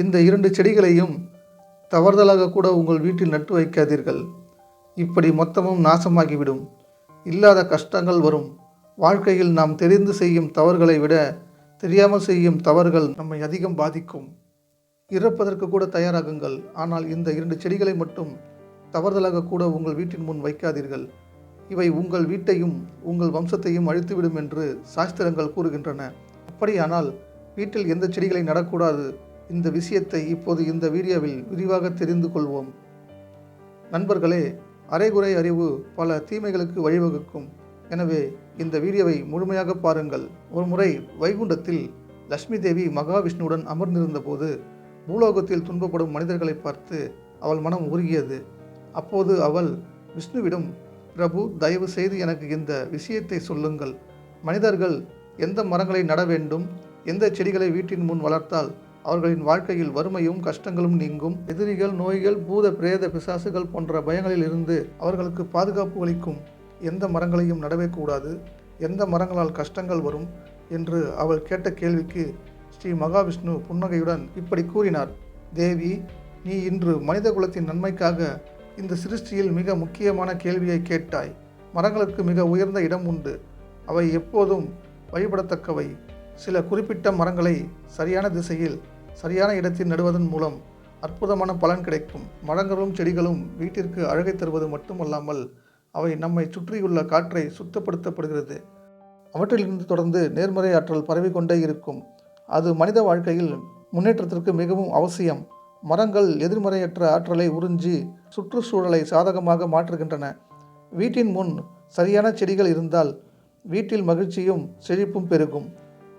இந்த இரண்டு செடிகளையும் தவறுதலாக கூட உங்கள் வீட்டில் நட்டு வைக்காதீர்கள். இப்படி மொத்தமும் நாசமாகிவிடும். இல்லாத கஷ்டங்கள் வரும். வாழ்க்கையில் நாம் தெரிந்து செய்யும் தவறுகளை விட தெரியாமல் செய்யும் தவறுகள் நம்மை அதிகம் பாதிக்கும். இறப்பதற்கு கூட தயாராகுங்கள். ஆனால் இந்த இரண்டு செடிகளை மட்டும் தவறுதலாக கூட உங்கள் வீட்டின் முன் வைக்காதீர்கள். இவை உங்கள் வீட்டையும் உங்கள் வம்சத்தையும் அழித்துவிடும் என்று சாஸ்திரங்கள் கூறுகின்றன. அப்படியானால் வீட்டில் எந்த செடிகளை நடக்கூடாது? இந்த விஷயத்தை இப்போது இந்த வீடியோவில் விரிவாக தெரிந்து கொள்வோம். நண்பர்களே அரைகுறை அறிவு பல தீமைகளுக்கு வழிவகுக்கும். எனவே இந்த வீடியோவை முழுமையாக பாருங்கள். ஒரு முறை வைகுண்டத்தில் லட்சுமி தேவி மகாவிஷ்ணுவுடன் அமர்ந்திருந்தபோது பூலோகத்தில் துன்பப்படும் மனிதர்களை பார்த்து அவள் மனம் உருகியது. அப்போது அவள் விஷ்ணுவிடம் பிரபு தயவு செய்து எனக்கு இந்த விஷயத்தை சொல்லுங்கள். மனிதர்கள் எந்த மரங்களை நட வேண்டும்? எந்த செடிகளை வீட்டின் முன் வளர்த்தால் அவர்களின் வாழ்க்கையில் வறுமையும் கஷ்டங்களும் நீங்கும். எதிரிகள் நோய்கள் பூத பிரேத பிசாசுகள் போன்ற பயங்களில் இருந்து அவர்களுக்கு பாதுகாப்பு அளிக்கும். எந்த மரங்களையும் நடவே கூடாது. எந்த மரங்களால் கஷ்டங்கள் வரும் என்று அவள் கேட்ட கேள்விக்கு ஸ்ரீ மகாவிஷ்ணு புன்னகையுடன் இப்படி கூறினார். தேவி நீ இன்று மனித குலத்தின் நன்மைக்காக இந்த சிருஷ்டியில் மிக முக்கியமான கேள்வியை கேட்டாய். மரங்களுக்கு மிக உயர்ந்த இடம் உண்டு. அவை எப்போதும் வழிபடத்தக்கவை. சில குறிப்பிட்ட மரங்களை சரியான திசையில் சரியான இடத்தில் நடுவதன் மூலம் அற்புதமான பலன் கிடைக்கும். மரங்களும் செடிகளும் வீட்டிற்கு அழகை தருவது மட்டுமல்லாமல் அவை நம்மை சுற்றியுள்ள காற்றை சுத்தப்படுத்தப்படுகிறது. அவற்றிலிருந்து தொடர்ந்து நேர்மறை ஆற்றல் பரவிக்கொண்டே இருக்கும். அது மனித வாழ்க்கையில் முன்னேற்றத்திற்கு மிகவும் அவசியம். மரங்கள் எதிர்மறையற்ற ஆற்றலை உறிஞ்சி சுற்றுச்சூழலை சாதகமாக மாற்றுகின்றன. வீட்டின் முன் சரியான செடிகள் இருந்தால் வீட்டில் மகிழ்ச்சியும் செழிப்பும் பெருகும்.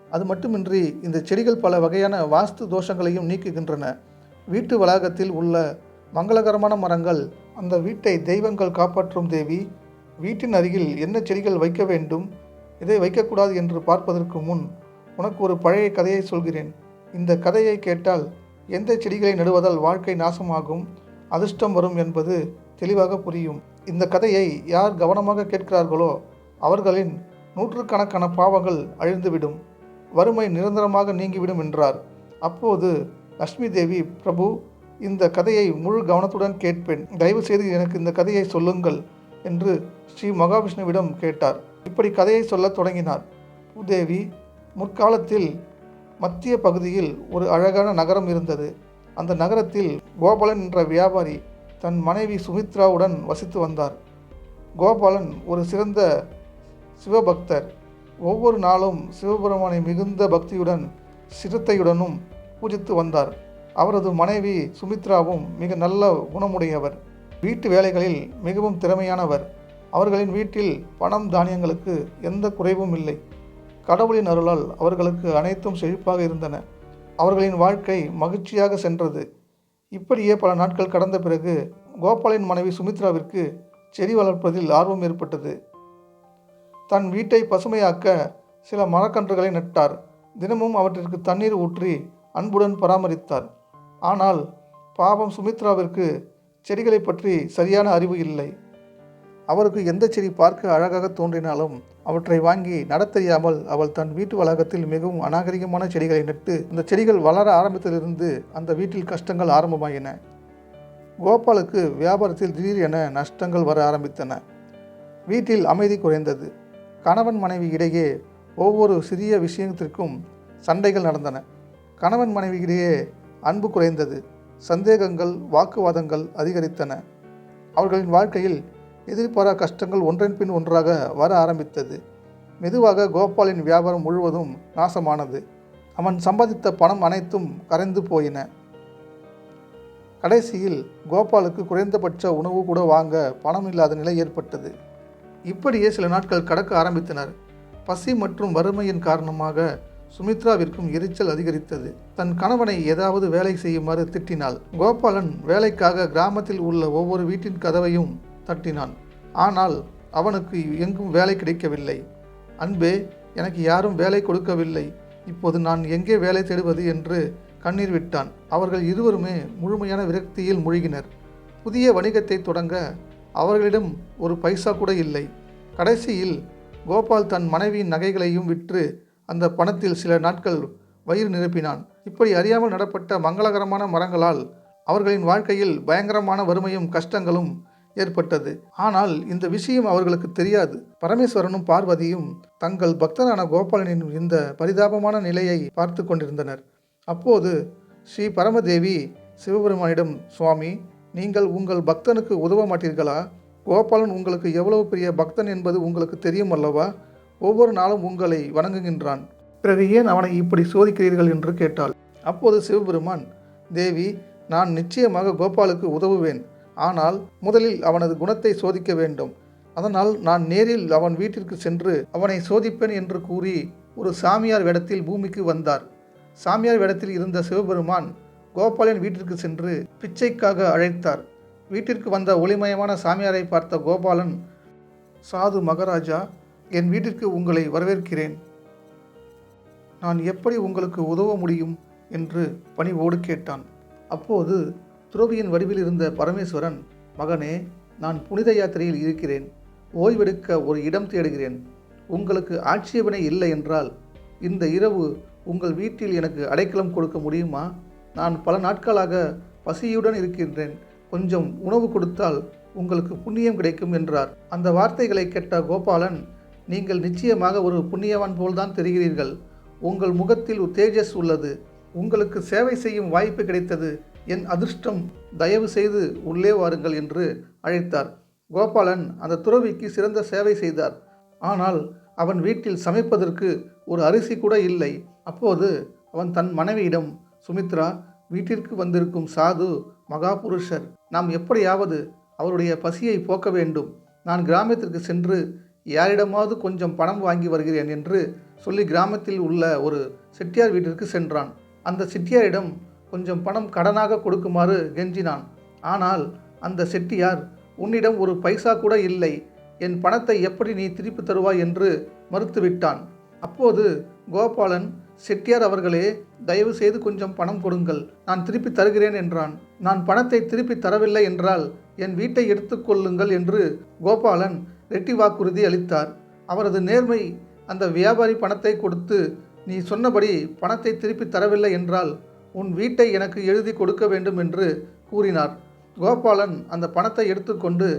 அது மட்டுமின்றி இந்த செடிகள் பல வகையான வாஸ்து தோஷங்களையும் நீக்குகின்றன. வீட்டு வளாகத்தில் உள்ள மங்களகரமான மரங்கள் அந்த வீட்டை தெய்வங்கள் காப்பாற்றும் தேவி வீட்டின் அருகில் என்ன செடிகள் வைக்க வேண்டும் இதை வைக்கக்கூடாது என்று பார்ப்பதற்கு முன் உனக்கு ஒரு பழைய கதையை சொல்கிறேன். இந்த கதையை கேட்டால் எந்த செடிகளை நடுவதால் வாழ்க்கை நாசமாகும் அதிர்ஷ்டம் வரும் என்பது தெளிவாக புரியும். இந்த கதையை யார் கவனமாக கேட்கிறார்களோ அவர்களின் நூற்றுக்கணக்கான பாவங்கள் அழிந்துவிடும். வறுமை நிரந்தரமாக நீங்கிவிடும் என்றார். அப்போது லட்சுமி தேவி பிரபு இந்த கதையை முழு கவனத்துடன் கேட்பேன். தயவு செய்து எனக்கு இந்த கதையை சொல்லுங்கள் என்று ஸ்ரீ மகாவிஷ்ணுவிடம் கேட்டார். இப்படி கதையை சொல்லத் தொடங்கினார். பூதேவி முற்காலத்தில் மத்திய பகுதியில் ஒரு அழகான நகரம் இருந்தது. அந்த நகரத்தில் கோபாலன் என்ற வியாபாரி தன் மனைவி சுமித்ராவுடன் வசித்து வந்தார். கோபாலன் ஒரு சிறந்த சிவபக்தர். ஒவ்வொரு நாளும் சிவபெருமானை மிகுந்த பக்தியுடன் சிரத்தையுடனும் பூஜித்து வந்தார். அவரது மனைவி சுமித்ராவும் மிக நல்ல குணமுடையவர். வீட்டு வேலைகளில் மிகவும் திறமையானவர். அவர்களின் வீட்டில் பணம் தானியங்களுக்கு எந்த குறைவும் இல்லை. கடவுளின் அருளால் அவர்களுக்கு அனைத்தும் செழிப்பாக இருந்தன. அவர்களின் வாழ்க்கை மகிழ்ச்சியாக சென்றது. இப்படியே பல நாட்கள் கடந்த பிறகு கோபாலின் மனைவி சுமித்ராவிற்கு செடி வளர்ப்பதில் ஆர்வம் ஏற்பட்டது. தன் வீட்டை பசுமையாக்க சில மரக்கன்றுகளை நட்டார். தினமும் அவற்றிற்கு தண்ணீர் ஊற்றி அன்புடன் பராமரித்தார். ஆனால் பாவம் சுமித்ராவிற்கு செடிகளை பற்றி சரியான அறிவு இல்லை. அவருக்கு எந்த செடி பார்க்க அழகாக தோன்றினாலும் அவற்றை வாங்கி நடத்தெரியாமல் அவள் தன் வீட்டு வளாகத்தில் மிகவும் அநாகரிகமான செடிகளை நட்டு அந்த செடிகள் வளர ஆரம்பித்ததிலிருந்து அந்த வீட்டில் கஷ்டங்கள் ஆரம்பமாயின. கோபாலுக்கு வியாபாரத்தில் திடீர் என நஷ்டங்கள் வர ஆரம்பித்தன. வீட்டில் அமைதி குறைந்தது. கணவன் மனைவி இடையே ஒவ்வொரு சிறிய விஷயத்திற்கும் சண்டைகள் நடந்தன. கணவன் மனைவி இடையே அன்பு குறைந்தது. சந்தேகங்கள் வாக்குவாதங்கள் அதிகரித்தன. அவர்களின் வாழ்க்கையில் எதிர்பாரா கஷ்டங்கள் ஒன்றன் பின் ஒன்றாக வர ஆரம்பித்தது. மெதுவாக கோபாலின் வியாபாரம் முழுவதும் நாசமானது. அவன் சம்பாதித்த பணம் அனைத்தும் கரைந்து போயின. கடைசியில் கோபாலுக்கு குறைந்தபட்ச உணவு கூட வாங்க பணம் இல்லாத நிலை ஏற்பட்டது. இப்படியே சில நாட்கள் கடக்க ஆரம்பித்தனர். பசி மற்றும் வறுமையின் காரணமாக சுமித்ராவிற்கும் எரிச்சல் அதிகரித்தது. தன் கணவனை ஏதாவது வேலை செய்யுமாறு திட்டினாள். கோபாலன் வேலைக்காக கிராமத்தில் உள்ள ஒவ்வொரு வீட்டின் கதவையும் தட்டினான். ஆனால் அவனுக்கு எங்கும் வேலை கிடைக்கவில்லை. அன்பே எனக்கு யாரும் வேலை கொடுக்கவில்லை. இப்போது நான் எங்கே வேலை தேடுவது என்று கண்ணீர் விட்டான். அவர்கள் இருவருமே முழுமையான விரக்தியில் மூழ்கினர். புதிய வணிகத்தை தொடங்க அவர்களிடம் ஒரு பைசா கூட இல்லை. கடைசியில் கோபால் தன் மனைவியின் நகைகளையும் விற்று அந்த பணத்தில் சில நாட்கள் வயிறு நிரப்பினான். இப்படி அறியாமல் நடப்பட்ட மங்களகரமான மரங்களால் அவர்களின் வாழ்க்கையில் பயங்கரமான வறுமையும் கஷ்டங்களும் ஏற்பட்டது. ஆனால் இந்த விஷயம் அவர்களுக்கு தெரியாது. பரமேஸ்வரனும் பார்வதியும் தங்கள் பக்தனான கோபாலனின் இந்த பரிதாபமான நிலையை பார்த்து கொண்டிருந்தனர். அப்போது ஸ்ரீ பரமதேவி சிவபெருமானிடம் சுவாமி நீங்கள் உங்கள் பக்தனுக்கு உதவ மாட்டீர்களா? கோபாலன் உங்களுக்கு எவ்வளவு பெரிய பக்தன் என்பது உங்களுக்கு தெரியும் அல்லவா? ஒவ்வொரு நாளும் உங்களை வணங்குகின்றான். பிறகு ஏன் அவனை இப்படி சோதிக்கிறீர்கள் என்று கேட்டாள். அப்போது சிவபெருமான் தேவி நான் நிச்சயமாக கோபாலுக்கு உதவுவேன். ஆனால் முதலில் அவனது குணத்தை சோதிக்க வேண்டும். அதனால் நான் நேரில் அவன் வீட்டிற்கு சென்று அவனை சோதிப்பேன் என்று கூறி ஒரு சாமியார் வேடத்தில் பூமிக்கு வந்தார். சாமியார் வேடத்தில் இருந்த சிவபெருமான் கோபாலின் வீட்டிற்கு சென்று பிச்சைக்காக அழைத்தார். வீட்டிற்கு வந்த ஒளிமயமான சாமியாரை பார்த்த கோபாலன் சாது மகாராஜா என் வீட்டிற்கு உங்களை வரவேற்கிறேன். நான் எப்படி உங்களுக்கு உதவ முடியும்? என்று பணிவோடு கேட்டான். அப்போது துறவியின் வடிவில் இருந்த பரமேஸ்வரன் மகனே நான் புனித யாத்திரையில் இருக்கிறேன். ஓய்வெடுக்க ஒரு இடம் தேடுகிறேன். உங்களுக்கு ஆட்சேபனை இல்லை என்றால் இந்த இரவு உங்கள் வீட்டில் எனக்கு அடைக்கலம் கொடுக்க முடியுமா? நான் பல நாட்களாக பசியுடன் இருக்கின்றேன். கொஞ்சம் உணவு கொடுத்தால் உங்களுக்கு புண்ணியம் கிடைக்கும் என்றார். அந்த வார்த்தைகளை கேட்ட கோபாலன் நீங்கள் நிச்சயமாக ஒரு புண்ணியவான் போல்தான் தெரிகிறீர்கள். உங்கள் முகத்தில் தேஜஸ் உள்ளது. உங்களுக்கு சேவை செய்யும் வாய்ப்பு கிடைத்தது. என் அதிர்ஷ்டம் தயவு செய்து உள்ளே வாருங்கள் என்று அழைத்தார். கோபாலன் அந்த துறவிக்கு சிறந்த சேவை செய்தார். ஆனால் அவன் வீட்டில் சமைப்பதற்கு ஒரு அரிசி கூட இல்லை. அப்போது அவன் தன் மனைவியிடம் சுமித்ரா வீட்டிற்கு வந்திருக்கும் சாது மகாபுருஷர். நாம் எப்படியாவது அவருடைய பசியை போக்க வேண்டும். நான் கிராமத்திற்கு சென்று யாரிடமாவது கொஞ்சம் பணம் வாங்கி வருகிறேன் என்று சொல்லி கிராமத்தில் உள்ள ஒரு செட்டியார் வீட்டிற்கு சென்றான். அந்த செட்டியாரிடம் கொஞ்சம் பணம் கடனாக கொடுக்குமாறு கெஞ்சினான். ஆனால் அந்த செட்டியார் உன்னிடம் ஒரு பைசா கூட இல்லை. என் பணத்தை எப்படி நீ திருப்பி தருவாய்? என்று மறுத்துவிட்டான். அப்போது கோபாலன் செட்டியார் அவர்களே தயவு செய்து கொஞ்சம் பணம் கொடுங்கள். நான் திருப்பி தருகிறேன் என்றான். நான் பணத்தை திருப்பி தரவில்லை என்றால் என் வீட்டை எடுத்துக்கொள்ளுங்கள் என்று கோபாலன் ரெட்டி வாக்குறுதி அளித்தார். அவரது நேர்மை அந்த வியாபாரி பணத்தை கொடுத்து நீ சொன்னபடி பணத்தை திருப்பி தரவில்லை என்றால் உன் வீட்டை எனக்கு எழுதி கொடுக்க வேண்டும் என்று கூறினார். கோபாலன் அந்த பணத்தை எடுத்துக்கொண்டு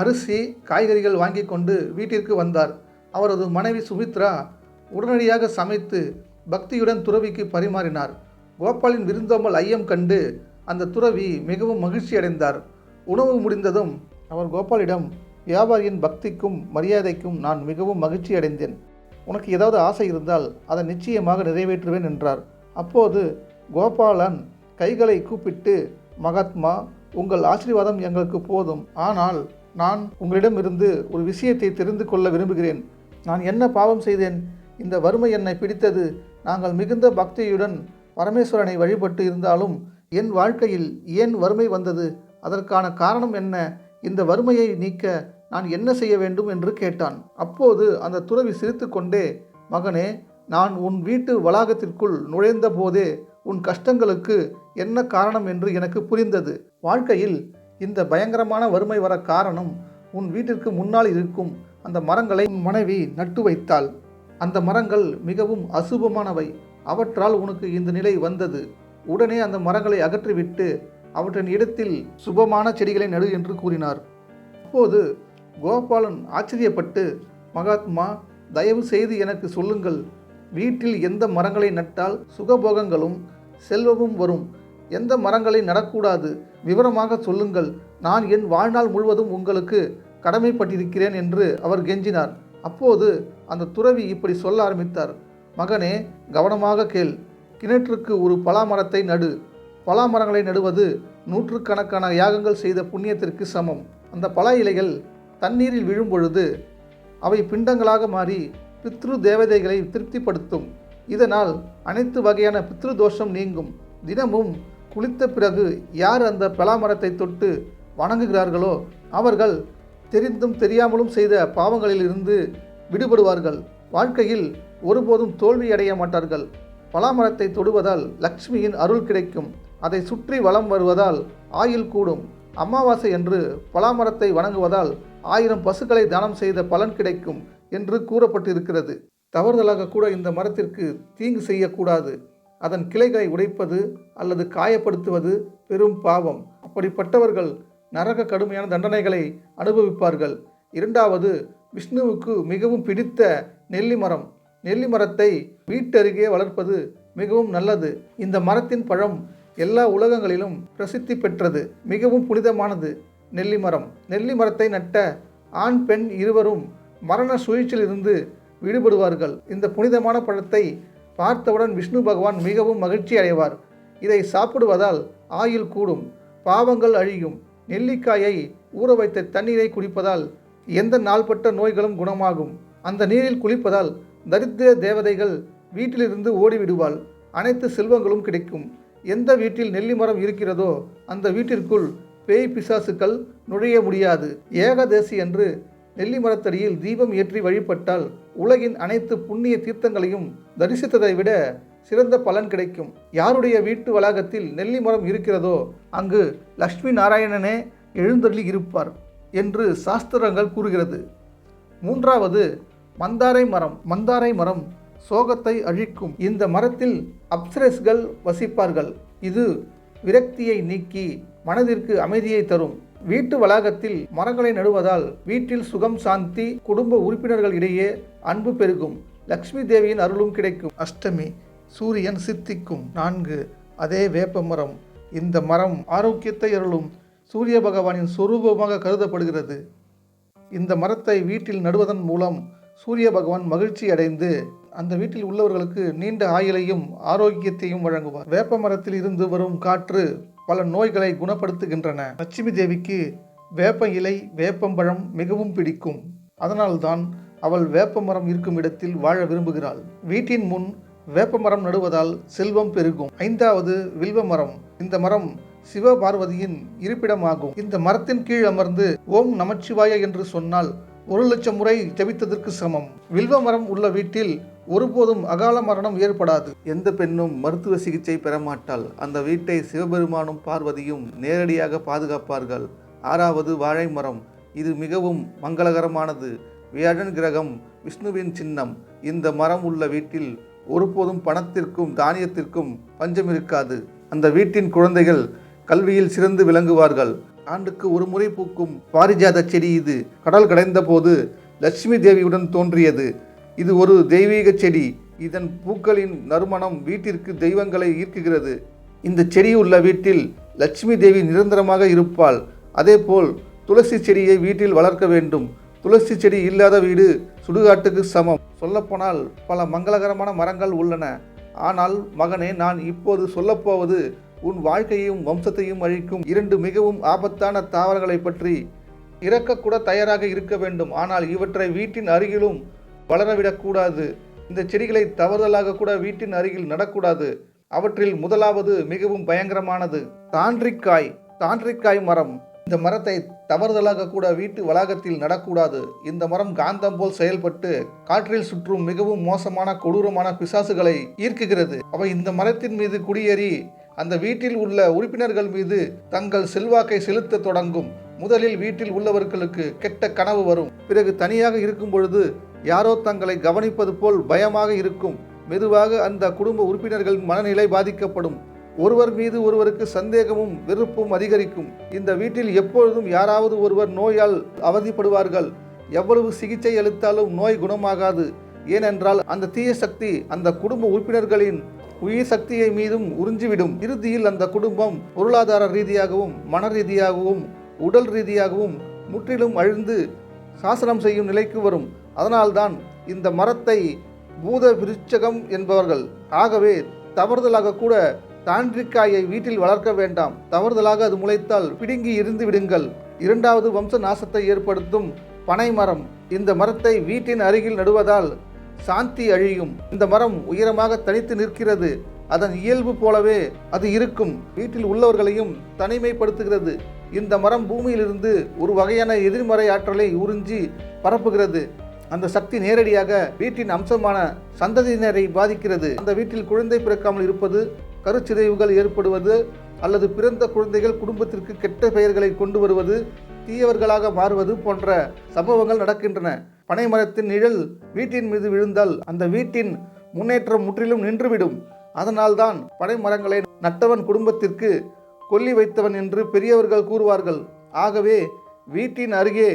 அரிசி காய்கறிகள் வாங்கி கொண்டு வீட்டிற்கு வந்தார். அவரது மனைவி சுமித்ரா உடனடியாக சமைத்து பக்தியுடன் துறவிக்கு பரிமாறினார். கோபாலின் விருந்தோம்பல் ஐயம் கண்டு அந்த துறவி மிகவும் மகிழ்ச்சி அடைந்தார். உணவு முடிந்ததும் அவர் கோபாலிடம் வியாபாரியின் பக்திக்கும் மரியாதைக்கும் நான் மிகவும் மகிழ்ச்சி அடைந்தேன். உனக்கு ஏதாவது ஆசை இருந்தால் அதை நிச்சயமாக நிறைவேற்றுவேன் என்றார். அப்போது கோபாலன் கைகளை கூப்பிட்டு மகாத்மா உங்கள் ஆசீர்வாதம் எங்களுக்கு போதும். ஆனால் நான் உங்களிடமிருந்து ஒரு விஷயத்தை தெரிந்து கொள்ள விரும்புகிறேன். நான் என்ன பாவம் செய்தேன்? இந்த வறுமை என்னை பிடித்தது. நாங்கள் மிகுந்த பக்தியுடன் பரமேஸ்வரனை வழிபட்டு இருந்தாலும் என் வாழ்க்கையில் ஏன் வறுமை வந்தது? அதற்கான காரணம் என்ன? இந்த வறுமையை நீக்க நான் என்ன செய்ய வேண்டும் என்று கேட்டான். அப்போது அந்த துறவி சிரித்துக்கொண்டே மகனே நான் உன் வீட்டு வளாகத்திற்குள் நுழைந்த போதே உன் கஷ்டங்களுக்கு என்ன காரணம் என்று எனக்கு புரிந்தது. வாழ்க்கையில் இந்த பயங்கரமான வறுமை வர காரணம் உன் வீட்டிற்கு முன்னால் இருக்கும் அந்த மரங்களை உன் மனைவி நட்டு வைத்தாள். அந்த மரங்கள் மிகவும் அசுபமானவை. அவற்றால் உனக்கு இந்த நிலை வந்தது. உடனே அந்த மரங்களை அகற்றிவிட்டு அவற்றின் இடத்தில் சுபமான செடிகளை நடு என்று கூறினார். அப்போது கோபாலன் ஆச்சரியப்பட்டு மகாத்மா தயவு செய்து எனக்கு சொல்லுங்கள். வீட்டில் எந்த மரங்களை நட்டால் சுகபோகங்களும் செல்வமும் வரும்? எந்த மரங்களை நடக்கூடாது? விவரமாக சொல்லுங்கள். நான் என் வாழ்நாள் முழுவதும் உங்களுக்கு கடமைப்பட்டிருக்கிறேன் என்று அவர் கெஞ்சினார். அப்போது அந்த துறவி இப்படி சொல்ல ஆரம்பித்தார். மகனே கவனமாக கேள். கிணற்றுக்கு ஒரு பலாமரத்தை நடு. பலாமரங்களை நடுவது நூற்றுக்கணக்கான யாகங்கள் செய்த புண்ணியத்திற்கு சமம். அந்த பல இலைகள் தண்ணீரில் விழும் பொழுது அவை பிண்டங்களாக மாறி பித்ரு தேவதைகளை திருப்திப்படுத்தும். இதனால் அனைத்து வகையான பித்ரு தோஷம் நீங்கும். தினமும் குளித்த பிறகு யார் அந்த பலாமரத்தை தொட்டு வணங்குகிறார்களோ அவர்கள் தெரிந்தும் தெரியாமலும் செய்த பாவங்களிலிருந்து விடுபடுவார்கள். வாழ்க்கையில் ஒருபோதும் தோல்வி அடைய மாட்டார்கள். பலாமரத்தை தொடுவதால் லக்ஷ்மியின் அருள் கிடைக்கும். அதை சுற்றி வலம் வருவதால் ஆயுள் கூடும். அமாவாசை என்று பலாமரத்தை வணங்குவதால் ஆயிரம் பசுக்களை தானம் செய்த பலன் கிடைக்கும் என்று கூறப்பட்டிருக்கிறது. தவறுதலாக கூட இந்த மரத்திற்கு தீங்கு செய்யக்கூடாது. அதன் கிளைகளை உடைப்பது அல்லது காயப்படுத்துவது பெரும் பாவம். அப்படிப்பட்டவர்கள் நரக கடுமையான தண்டனைகளை அனுபவிப்பார்கள். இரண்டாவது விஷ்ணுவுக்கு மிகவும் பிடித்த நெல்லி மரம். நெல்லி மரத்தை வீட்டருகே வளர்ப்பது மிகவும் நல்லது. இந்த மரத்தின் பழம் எல்லா உலகங்களிலும் பிரசித்தி பெற்றது. மிகவும் புனிதமானது நெல்லி மரம். நெல்லி மரத்தை நட்ட ஆண் பெண் இருவரும் மரண சுழற்சியிலிருந்து விடுபடுவார்கள். இந்த புனிதமான பழத்தை பார்த்தவுடன் விஷ்ணு பகவான் மிகவும் மகிழ்ச்சி அடைவார் இதை சாப்பிடுவதால் ஆயுள் கூடும் பாவங்கள் அழியும். நெல்லிக்காயை ஊற வைத்த தண்ணீரை குடிப்பதால் எந்த நாள்பட்ட நோய்களும் குணமாகும். அந்த நீரில் குளிப்பதால் தரித்திர தேவதைகள் வீட்டிலிருந்து ஓடிவிடுவாள். அனைத்து செல்வங்களும் கிடைக்கும். எந்த வீட்டில் நெல்லி மரம் இருக்கிறதோ அந்த வீட்டிற்குள் பேய் பிசாசுக்கள் நுழைய முடியாது. ஏகாதேசி என்று நெல்லி மரத்தடியில் தீபம் ஏற்றி வழிபட்டால் உலகின் அனைத்து புண்ணிய தீர்த்தங்களையும் தரிசித்ததை விட சிறந்த பலன் கிடைக்கும். யாருடைய வீட்டு வளாகத்தில் நெல்லி மரம் இருக்கிறதோ அங்கு லக்ஷ்மி நாராயணனே எழுந்தருளி இருப்பார் என்று சாஸ்திரங்கள் கூறுகிறது. மூன்றாவது மந்தாரை மரம் மந்தாரை மரம் சோகத்தை அழிக்கும். இந்த மரத்தில் அப்சரஸ்கள் வசிப்பார்கள். இது விரக்தியை நீக்கி மனதிற்கு அமைதியை தரும். வீட்டு வளாகத்தில் மரங்களை நடுவதால் வீட்டில் சுகம் சாந்தி குடும்ப உறுப்பினர்கள் இடையே அன்பு பெருகும். லக்ஷ்மி தேவியின் அருளும் கிடைக்கும். அஷ்டமி சூரியன் சித்திக்கும் நான்கு அதே வேப்ப மரம் இந்த மரம் ஆரோக்கியத்தை அருளும். சூரிய பகவானின் சொரூபமாக கருதப்படுகிறது. இந்த மரத்தை வீட்டில் நடுவதன் மூலம் சூரிய பகவான் மகிழ்ச்சி அடைந்து அந்த வீட்டில் உள்ளவர்களுக்கு நீண்ட ஆயுளையும் ஆரோக்கியத்தையும் வழங்குவார். வேப்ப மரத்தில் இருந்து வரும் காற்று பல நோய்களை குணப்படுத்துகின்றன. லட்சுமி தேவிக்கு வேப்ப இலை வேப்பம்பழம் மிகவும் பிடிக்கும். அதனால்தான் அவள் வேப்ப மரம் இருக்கும் இடத்தில் வாழ விரும்புகிறாள். வீட்டின் முன் வேப்பமரம் நடுவதால் செல்வம் பெருகும். ஐந்தாவது வில்வ மரம் இந்த மரம் சிவ பார்வதியின் இருப்பிடமாகும். இந்த மரத்தின் கீழ் அமர்ந்து ஓம் நமச்சிவாய என்று சொன்னால் ஒரு லட்சம் முறை ஜபித்ததற்கு சமம். வில்வ மரம் உள்ள வீட்டில் ஒருபோதும் அகால மரணம் ஏற்படாது. எந்த பெண்ணும் மருத்துவ சிகிச்சை பெற மாட்டால் அந்த வீட்டை சிவபெருமானும் பார்வதியும் நேரடியாக பாதுகாப்பார்கள். ஆறாவது வாழை மரம். இது மிகவும் மங்களகரமானது. வியாழன் கிரகம் விஷ்ணுவின் சின்னம். இந்த மரம் உள்ள வீட்டில் ஒருபோதும் பணத்திற்கும் தானியத்திற்கும் பஞ்சம் இருக்காது. அந்த வீட்டின் குழந்தைகள் கல்வியில் சிறந்து விளங்குவார்கள். ஆண்டுக்கு ஒரு முறை பூக்கும் பாரிஜாத செடி இது கடல் கடைந்த போது லட்சுமி தேவியுடன் தோன்றியது. இது ஒரு தெய்வீக செடி. இதன் பூக்களின் நறுமணம் வீட்டிற்கு தெய்வங்களை ஈர்க்குகிறது இந்த செடி உள்ள வீட்டில் லட்சுமி தேவி நிரந்தரமாக இருப்பாள். அதேபோல் துளசி செடியை வீட்டில் வளர்க்க வேண்டும். துளசி செடி இல்லாத வீடு சுடுகாட்டுக்கு சமம். சொல்லப்போனால் பல மங்களகரமான மரங்கள் உள்ளன. ஆனால் மகனே நான் இப்போது சொல்லப்போவது உன் வாழ்க்கையும் வம்சத்தையும் அழிக்கும் இரண்டு மிகவும் ஆபத்தான தாவரங்களை பற்றி. இறக்கக்கூட தயாராக இருக்க வேண்டும். ஆனால் இவற்றை வீட்டின் அருகிலும் வளரவிடக்கூடாது இந்த செடிகளை தவறுதலாக கூட வீட்டின் அருகில் நடக்கூடாது. அவற்றில் முதலாவது மிகவும் பயங்கரமானது தாண்டிக்காய் தாண்டிக்காய் மரம். இந்த மரத்தை தவறுதலாக கூட வீட்டு வளாகத்தில் நடக்கூடாது. இந்த மரம் காந்தம் போல் செயல்பட்டு காற்றில் சுற்றும் மிகவும் மோசமான கொடூரமான பிசாசுகளை ஈர்க்குகிறது அவை இந்த மரத்தின் மீது குடியேறி அந்த வீட்டில் உள்ள உறுப்பினர்கள் மீது தங்கள் செல்வாக்கை செலுத்த தொடங்கும். முதலில் வீட்டில் உள்ளவர்களுக்கு கெட்ட கனவு வரும். பிறகு தனியாக இருக்கும் பொழுது யாரோ தங்களை கவனிப்பது போல் பயமாக இருக்கும். மெதுவாக அந்த குடும்ப உறுப்பினர்களின் மனநிலை பாதிக்கப்படும். ஒருவர் மீது ஒருவருக்கு சந்தேகமும் வெறுப்பும் அதிகரிக்கும். இந்த வீட்டில் எப்பொழுதும் யாராவது ஒருவர் நோயால் அவதிப்படுவார்கள். எவ்வளவு சிகிச்சை அளித்தாலும் நோய் குணமாகாது. ஏனென்றால் அந்த தீய சக்தி அந்த குடும்ப உறுப்பினர்களின் உயிர் சக்தியை மீதும் உறிஞ்சிவிடும். இறுதியில் அந்த குடும்பம் பொருளாதார ரீதியாகவும் மன ரீதியாகவும் உடல் ரீதியாகவும் முற்றிலும் அழிந்து சாசனம் செய்யும் நிலைக்கு வரும். அதனால்தான் இந்த மரத்தை பூத விருச்சகம் என்பவர்கள். ஆகவே தவறுதலாக கூட தாண்டிக்காயை வீட்டில் வளர்க்க வேண்டாம். தவறுதலாக அது முளைத்தால் பிடுங்கி இருந்து விடுங்கள். இரண்டாவது வம்ச நாசத்தை ஏற்படுத்தும் பனை மரம் இந்த மரத்தை வீட்டின் அருகில் நடுவதால் சாந்தி அழியும். இந்த மரம் உயரமாக தனித்து நிற்கிறது. அதன் இயல்பு போலவே அது இருக்கும். வீட்டில் உள்ளவர்களையும் தனிமைப்படுத்துகிறது. இந்த மரம் பூமியிலிருந்து ஒரு வகையான எதிர்மறை ஆற்றலை உறிஞ்சி பரப்புகிறது. அந்த சக்தி நேரடியாக வீட்டின் அம்சமான சந்ததியினரை பாதிக்கிறது. அந்த வீட்டில் குழந்தை பிறக்காமல் இருப்பது கருச்சிதைவுகள் ஏற்படுவது அல்லது பிறந்த குழந்தைகள் குடும்பத்திற்கு கெட்ட பெயர்களை கொண்டு வருவது தீயவர்களாக மாறுவது போன்ற சம்பவங்கள் நடக்கின்றன. பனை மரத்தின் நிழல் வீட்டின் மீது விழுந்தால் அந்த வீட்டின் முன்னேற்றம் முற்றிலும் நின்றுவிடும். அதனால்தான் பனை மரங்களை நட்டவன் குடும்பத்திற்கு கொல்லி வைத்தவன் என்று பெரியவர்கள் கூறுவார்கள். ஆகவே வீட்டின் அருகே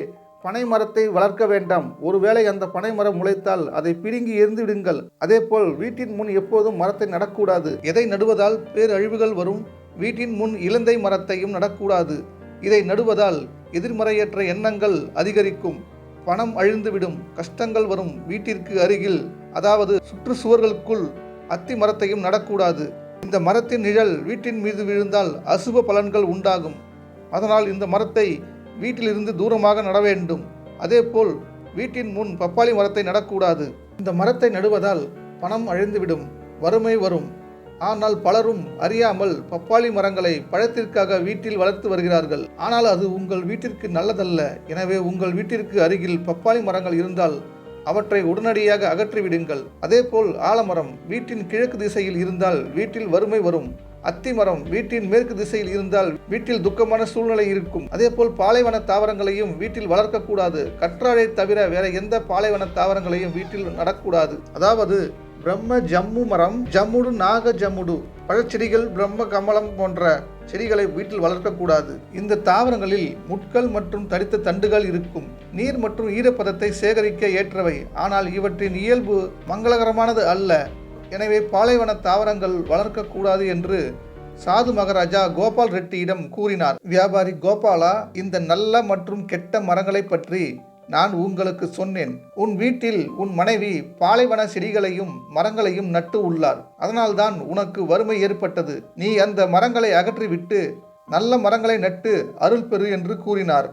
பனை மரத்தை வளர்க்க வேண்டாம். ஒருவேளை அந்த பனை மரம் முளைத்தால் அதை பிடுங்கி எரிந்து விடுங்கள் அதேபோல் வீட்டின் முன் எப்போதும் மரத்தை நடக்கூடாது. எதை நடுவதால் பேரழிவுகள் வரும்? வீட்டின் முன் இலந்தை மரத்தையும் நடக்கூடாது. இதை நடுவதால் எதிர்மறையற்ற எண்ணங்கள் அதிகரிக்கும். பணம் அழிந்துவிடும். கஷ்டங்கள் வரும் வீட்டிற்கு அருகில். அதாவது சுற்றுச்சுவர்களுக்குள் அத்தி மரத்தையும் நடக்கூடாது. இந்த மரத்தின் நிழல் வீட்டின் மீது விழுந்தால் அசுப பலன்கள் உண்டாகும். அதனால் இந்த மரத்தை வீட்டிலிருந்து தூரமாக நட வேண்டும். அதேபோல் வீட்டின் முன் பப்பாளி மரத்தை நடக்கூடாது. இந்த மரத்தை நடுவதால் பணம் அழிந்துவிடும். வறுமை வரும். ஆனால் பலரும் அறியாமல் பப்பாளி மரங்களை பழத்திற்காக வீட்டில் வளர்த்து வருகிறார்கள். ஆனால் அது உங்கள் வீட்டிற்கு நல்லதல்ல. எனவே உங்கள் வீட்டிற்கு அருகில் பப்பாளி மரங்கள் இருந்தால் அவற்றை உடனடியாக அகற்றிவிடுங்கள். அதேபோல் ஆலமரம் வீட்டின் கிழக்கு திசையில் இருந்தால் வீட்டில் வறுமை வரும். அத்திமரம் வீட்டின் மேற்கு திசையில் இருந்தால் வீட்டில் துக்கமான சூழ்நிலை இருக்கும். அதேபோல் பாலைவன தாவரங்களையும் வீட்டில் வளர்க்கக்கூடாது. கற்றாழை தவிர வேற எந்த பாலைவன தாவரங்களையும் வீட்டில் நடக்கூடாது. அதாவது பிரம்ம ஜம்மு மரம் ஜம்முடு நாக ஜம்முடு பழச்செடிகள் பிரம்ம கமலம் போன்ற செடிகளை வீட்டில் வளர்க்கக்கூடாது. இந்த தாவரங்களில் முட்கள் மற்றும் தடித்த தண்டுகள் இருக்கும். நீர் மற்றும் ஈரப்பதத்தை சேகரிக்க ஏற்றவை. ஆனால் இவற்றின் இயல்பு மங்களகரமானது அல்ல. எனவே பாலைவன தாவரங்கள் வளர்க்கக்கூடாது என்று சாது மகாராஜா கோபால் ரெட்டியிடம் கூறினார். வியாபாரி கோபாலா இந்த நல்ல மற்றும் கெட்ட மரங்களை பற்றி நான் உங்களுக்கு சொன்னேன். உன் வீட்டில் உன் மனைவி பாலைவன செடிகளையும் மரங்களையும் நட்டு உள்ளார். அதனால்தான் உனக்கு வறுமை ஏற்பட்டது. நீ அந்த மரங்களை அகற்றிவிட்டு நல்ல மரங்களை நட்டு அருள் பெறு என்று கூறினார்.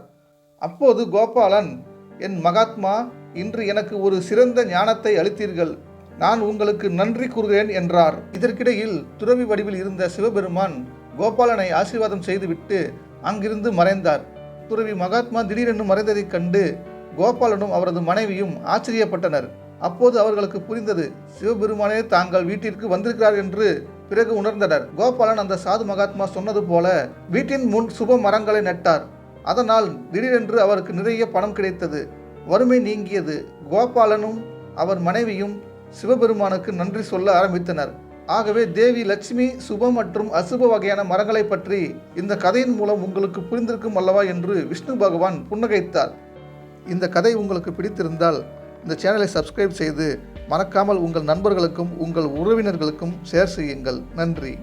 அப்போது கோபாலன் என் மகாத்மா இன்று எனக்கு ஒரு சிறந்த ஞானத்தை அளித்தீர்கள். நான் உங்களுக்கு நன்றி கூறுகிறேன் என்றார். இதற்கிடையில் துறவி வடிவில் இருந்த சிவபெருமான் கோபாலனை ஆசீர்வாதம் செய்துவிட்டு அங்கிருந்து மறைந்தார். துறவி மகாத்மா திடீரென்று மறைந்ததைக் கண்டு கோபாலனும் அவரது மனைவியும் ஆச்சரியப்பட்டனர். அப்போது அவர்களுக்கு புரிந்தது சிவபெருமானே தாங்கள் வீட்டிற்கு வந்திருக்கிறார் என்று பிறகு உணர்ந்தனர். கோபாலன் அந்த சாது மகாத்மா சொன்னது போல வீட்டின் முன் சுப மரங்களை நட்டார். அதனால் திடீரென்று அவருக்கு நிறைய பணம் கிடைத்தது. வறுமை நீங்கியது. கோபாலனும் அவர் மனைவியும் சிவபெருமானுக்கு நன்றி சொல்ல ஆரம்பித்தனர். ஆகவே தேவி லட்சுமி சுப மற்றும் அசுப வகையான மரங்களை பற்றி இந்த கதையின் மூலம் உங்களுக்கு புரிந்திருக்கும் அல்லவா என்று விஷ்ணு பகவான் புன்னகைத்தார். இந்த கதை உங்களுக்கு பிடித்திருந்தால் இந்த சேனலை சப்ஸ்கிரைப் செய்து மறக்காமல் உங்கள் நண்பர்களுக்கும் உங்கள் உறவினர்களுக்கும் ஷேர் செய்யுங்கள். நன்றி.